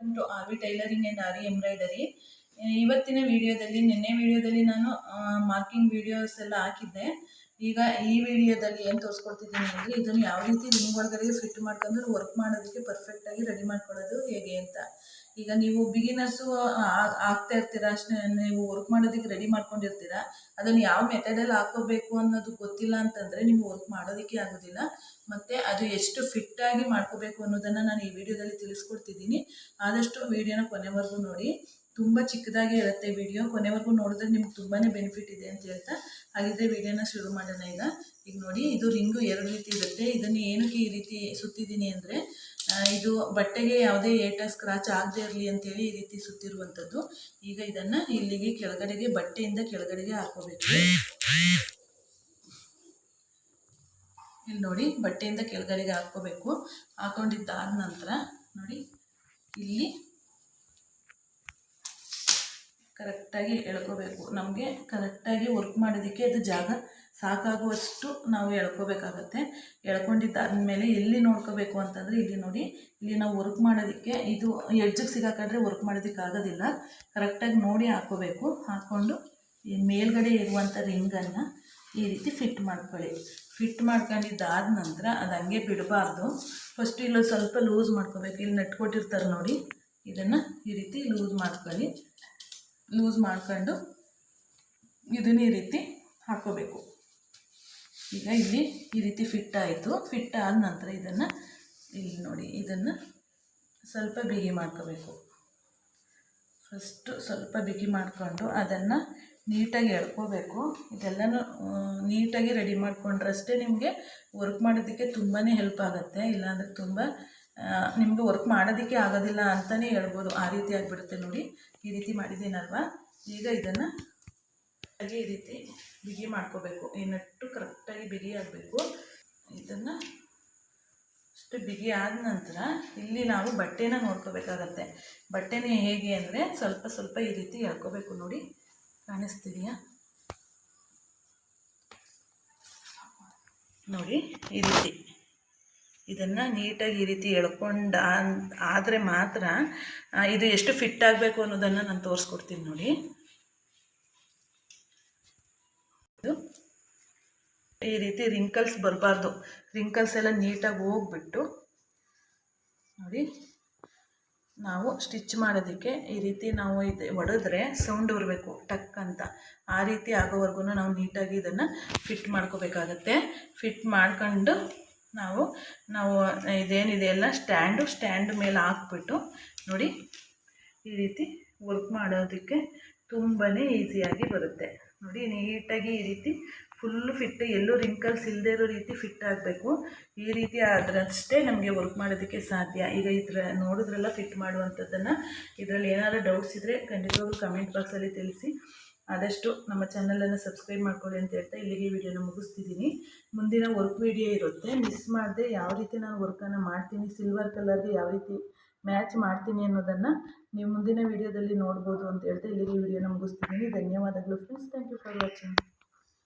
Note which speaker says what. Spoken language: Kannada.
Speaker 1: Welcome to R V tailoring and aari embroidery ಇವತ್ತಿನ ವಿಡಿಯೋದಲ್ಲಿ, ನಿನ್ನೆ ವಿಡಿಯೋದಲ್ಲಿ ನಾನು ಮಾರ್ಕಿಂಗ್ ವಿಡಿಯೋಸ್ ಎಲ್ಲ ಹಾಕಿದ್ದೆ. ಈಗ ಈ ವಿಡಿಯೋದಲ್ಲಿ ಏನು ತೋರಿಸ್ಕೊಡ್ತಿದ್ದೀನಿ ಅಂದರೆ, ಇದನ್ನು ಯಾವ ರೀತಿ ರಿಂಗ್ ಒಳಗಡೆ ಫಿಟ್ ಮಾಡ್ಕೊಂಡು ವರ್ಕ್ ಮಾಡೋದಕ್ಕೆ ಪರ್ಫೆಕ್ಟಾಗಿ ರೆಡಿ ಮಾಡ್ಕೊಳ್ಳೋದು ಹೇಗೆ ಅಂತ. ಈಗ ನೀವು ಬಿಗಿನರ್ಸು ಆಗ್ತಾ ಇರ್ತೀರಾ, ಅಷ್ಟೇ ನೀವು ವರ್ಕ್ ಮಾಡೋದಕ್ಕೆ ರೆಡಿ ಮಾಡ್ಕೊಂಡಿರ್ತೀರಾ, ಅದನ್ನು ಯಾವ ಮೆಥಡಲ್ಲಿ ಹಾಕೋಬೇಕು ಅನ್ನೋದು ಗೊತ್ತಿಲ್ಲ ಅಂತಂದರೆ ನೀವು ವರ್ಕ್ ಮಾಡೋದಕ್ಕೆ ಆಗೋದಿಲ್ಲ. ಮತ್ತು ಅದು ಎಷ್ಟು ಫಿಟ್ಟಾಗಿ ಮಾಡ್ಕೋಬೇಕು ಅನ್ನೋದನ್ನು ನಾನು ಈ ವಿಡಿಯೋದಲ್ಲಿ ತಿಳಿಸ್ಕೊಡ್ತಿದ್ದೀನಿ. ಆದಷ್ಟು ವಿಡಿಯೋನ ಕೊನೆವರೆಗೂ ನೋಡಿ. ತುಂಬ ಚಿಕ್ಕದಾಗಿ ಇರುತ್ತೆ ವಿಡಿಯೋ. ಕೊನೆವರೆಗೂ ನೋಡಿದ್ರೆ ನಿಮ್ಗೆ ತುಂಬಾ ಬೆನಿಫಿಟ್ ಇದೆ ಅಂತ ಹೇಳ್ತಾ, ಹಾಗಿದ್ರೆ ವಿಡಿಯೋನ ಶುರು ಮಾಡೋಣ ಈಗ. ಈಗ ನೋಡಿ, ಇದು ರಿಂಗು ಎರಡು ರೀತಿ ಇರುತ್ತೆ. ಇದನ್ನು ಏನಕ್ಕೆ ಈ ರೀತಿ ಸುತ್ತಿದ್ದೀನಿ ಅಂದರೆ ಇದು ಬಟ್ಟೆಗೆ ಯಾವುದೇ ಏಟ ಸ್ಕ್ರಾಚ್ ಆಗದೆ ಇರಲಿ ಅಂತೇಳಿ ಈ ರೀತಿ ಸುತ್ತಿರುವಂಥದ್ದು. ಈಗ ಇದನ್ನು ಇಲ್ಲಿಗೆ ಕೆಳಗಡೆಗೆ, ಬಟ್ಟೆಯಿಂದ ಕೆಳಗಡೆಗೆ ಹಾಕೋಬೇಕು ಇಲ್ಲಿ ನೋಡಿ, ಬಟ್ಟೆಯಿಂದ ಕೆಳಗಡೆಗೆ ಹಾಕ್ಕೋಬೇಕು. ಹಾಕೊಂಡಿದ್ದಾದ ನಂತರ ನೋಡಿ, ಇಲ್ಲಿ ಕರೆಕ್ಟಾಗಿ ಎಳ್ಕೋಬೇಕು ನಮಗೆ ಕರೆಕ್ಟಾಗಿ ವರ್ಕ್ ಮಾಡೋದಕ್ಕೆ ಅದು ಜಾಗ ಸಾಕಾಗುವಷ್ಟು ನಾವು ಎಳ್ಕೋಬೇಕಾಗತ್ತೆ ಎಳ್ಕೊಂಡಿದ್ದಾದ್ಮೇಲೆ ಎಲ್ಲಿ ನೋಡ್ಕೋಬೇಕು ಅಂತಂದರೆ ಇಲ್ಲಿ ನೋಡಿ, ಇಲ್ಲಿ ನಾವು ವರ್ಕ್ ಮಾಡೋದಕ್ಕೆ ಇದು ಎಡ್ಜಿಗೆ ಸಿಗಾಕೊಂಡ್ರೆ ವರ್ಕ್ ಮಾಡೋದಕ್ಕೆ ಆಗೋದಿಲ್ಲ. ಕರೆಕ್ಟಾಗಿ ನೋಡಿ ಹಾಕೋಬೇಕು ಹಾಕ್ಕೊಂಡು ಈ ಮೇಲ್ಗಡೆ ಇರುವಂಥ ರಿಂಗನ್ನು ಈ ರೀತಿ ಫಿಟ್ ಮಾಡ್ಕೊಳ್ಳಿ. ಫಿಟ್ ಮಾಡ್ಕೊಂಡಿದ್ದಾದ ನಂತರ ಅದು ಹಂಗೆ ಬಿಡಬಾರ್ದು. ಫಸ್ಟ್ ಇಲ್ಲಿ ಸ್ವಲ್ಪ ಲೂಸ್ ಮಾಡ್ಕೋಬೇಕು. ಇಲ್ಲಿ ನೆಟ್ಕೊಟ್ಟಿರ್ತಾರೆ ನೋಡಿ. ಇದನ್ನು ಈ ರೀತಿ ಲೂಸ್ ಮಾಡ್ಕೊಳ್ಳಿ. ಲೂಸ್ ಮಾಡ್ಕೊಂಡು ಇದನ್ನ ಈ ರೀತಿ ಹಾಕೋಬೇಕು ಈಗ ಇಲ್ಲಿ ಈ ರೀತಿ ಫಿಟ್ ಆಯಿತು. ಫಿಟ್ ಆದ ನಂತರ ಇದನ್ನು ಇಲ್ಲಿ ನೋಡಿ, ಇದನ್ನು ಸ್ವಲ್ಪ ಬಿಗಿ ಮಾಡ್ಕೋಬೇಕು. ಫಸ್ಟು ಸ್ವಲ್ಪ ಬಿಗಿ ಮಾಡಿಕೊಂಡು ಅದನ್ನು ನೀಟಾಗಿ ಎಳ್ಕೋಬೇಕು. ಇದೆಲ್ಲನೂ ನೀಟಾಗಿ ರೆಡಿ ಮಾಡಿಕೊಂಡ್ರಷ್ಟೇ ನಿಮಗೆ ವರ್ಕ್ ಮಾಡೋದಕ್ಕೆ ತುಂಬಾ ಹೆಲ್ಪ್ ಆಗುತ್ತೆ. ಇಲ್ಲಾಂದರೆ ತುಂಬ ನಿಮಗೆ ವರ್ಕ್ ಮಾಡೋದಕ್ಕೆ ಆಗೋದಿಲ್ಲ ಅಂತಲೇ ಹೇಳ್ಬೋದು. ಆ ರೀತಿ ಆಗಿಬಿಡುತ್ತೆ ನೋಡಿ. ಈ ರೀತಿ ಮಾಡಿದ್ದೀನಲ್ವ ಈಗ ಇದನ್ನು ಹಾಗೆ ಈ ರೀತಿ ಬಿಗಿ ಮಾಡ್ಕೋಬೇಕು. ಏನಟ್ಟು ನಟ್ಟು ಕರೆಕ್ಟಾಗಿ ಬಿಗಿ ಆಗಬೇಕು. ಇದನ್ನು ಅಷ್ಟು ಬಿಗಿ ಆದ ನಂತರ ಇಲ್ಲಿ ನಾವು ಬಟ್ಟೆನ ನೋಡ್ಕೋಬೇಕಾಗತ್ತೆ. ಬಟ್ಟೆನೇ ಹೇಗೆ ಅಂದರೆ ಸ್ವಲ್ಪ ಸ್ವಲ್ಪ ಈ ರೀತಿ ಎಳ್ಕೋಬೇಕು ನೋಡಿ. ಕಾಣಿಸ್ತಿದೆಯಾ? ನೋಡಿ, ಈ ರೀತಿ. ಇದನ್ನು ನೀಟಾಗಿ ಈ ರೀತಿ ಎಳ್ಕೊಂಡ ಆದರೆ ಮಾತ್ರ ಇದು ಎಷ್ಟು ಫಿಟ್ ಆಗಬೇಕು ಅನ್ನೋದನ್ನು ನಾನು ತೋರಿಸ್ಕೊಡ್ತೀನಿ ನೋಡಿ. ಇದು ಈ ರೀತಿ ರಿಂಕಲ್ಸ್ ಬರಬಾರ್ದು. ರಿಂಕಲ್ಸ್ ಎಲ್ಲ ನೀಟಾಗಿ ಹೋಗ್ಬಿಟ್ಟು ನೋಡಿ, ನಾವು ಸ್ಟಿಚ್ ಮಾಡೋದಕ್ಕೆ ಈ ರೀತಿ ನಾವು ಇದು ಒಡೆದ್ರೆ ಸೌಂಡ್ ಬರಬೇಕು, ಟಕ್ ಅಂತ. ಆ ರೀತಿ ಆಗೋವರೆಗೂ ನಾವು ನೀಟಾಗಿ ಇದನ್ನು ಫಿಟ್ ಮಾಡ್ಕೋಬೇಕಾಗತ್ತೆ. ಫಿಟ್ ಮಾಡ್ಕೊಂಡು ನಾವು ನಾವು ಇದೇನಿದೆ ಎಲ್ಲ ಸ್ಟ್ಯಾಂಡು, ಸ್ಟ್ಯಾಂಡ್ ಮೇಲೆ ಹಾಕ್ಬಿಟ್ಟು ನೋಡಿ, ಈ ರೀತಿ ವರ್ಕ್ ಮಾಡೋದಕ್ಕೆ ತುಂಬಾ ಈಸಿಯಾಗಿ ಬರುತ್ತೆ. ನೋಡಿ, ನೀಟಾಗಿ ಈ ರೀತಿ ಫುಲ್ಲು ಫಿಟ್ ಎಲ್ಲೂ ರಿಂಕಲ್ಸ್ ಇಲ್ಲದೇ ಇರೋ ರೀತಿ ಫಿಟ್ ಆಗಬೇಕು. ಈ ರೀತಿ ಆದ್ರಷ್ಟೇ ನಮಗೆ ವರ್ಕ್ ಮಾಡೋದಕ್ಕೆ ಸಾಧ್ಯ. ಈಗ ಇದರ, ನೋಡಿದ್ರೆಲ್ಲ ಫಿಟ್ ಮಾಡುವಂಥದ್ದನ್ನು. ಇದರಲ್ಲಿ ಏನಾದರೂ ಡೌಟ್ಸ್ ಇದ್ದರೆ ಖಂಡಿತವಾಗ್ಲೂ ಕಮೆಂಟ್ ಬಾಕ್ಸಲ್ಲಿ ತಿಳಿಸಿ. ಆದಷ್ಟು ನಮ್ಮ ಚಾನಲನ್ನು ಸಬ್ಸ್ಕ್ರೈಬ್ ಮಾಡ್ಕೊಳ್ಳಿ ಅಂತ ಹೇಳ್ತಾ ಇಲ್ಲಿಗೆ ವಿಡಿಯೋನ ಮುಗಿಸ್ತಿದ್ದೀನಿ. ಮುಂದಿನ ವರ್ಕ್ ವಿಡಿಯೋ ಇರುತ್ತೆ. ಮಿಸ್ ಮಾಡದೆ ಯಾವ ರೀತಿ ನಾನು ವರ್ಕನ್ನು ಮಾಡ್ತೀನಿ ಸಿಲ್ವರ್ ಕಲರ್ಗೆ ಯಾವ ರೀತಿ ಮ್ಯಾಚ್ ಮಾಡ್ತೀನಿ ಅನ್ನೋದನ್ನು ನೀವು ಮುಂದಿನ ವಿಡಿಯೋದಲ್ಲಿ ನೋಡ್ಬೋದು ಅಂತ ಹೇಳ್ತಾ ಇಲ್ಲಿಗೆ ವಿಡಿಯೋನ ಮುಗಿಸ್ತಿದ್ದೀನಿ. ಧನ್ಯವಾದಗಳು friends thank you for watching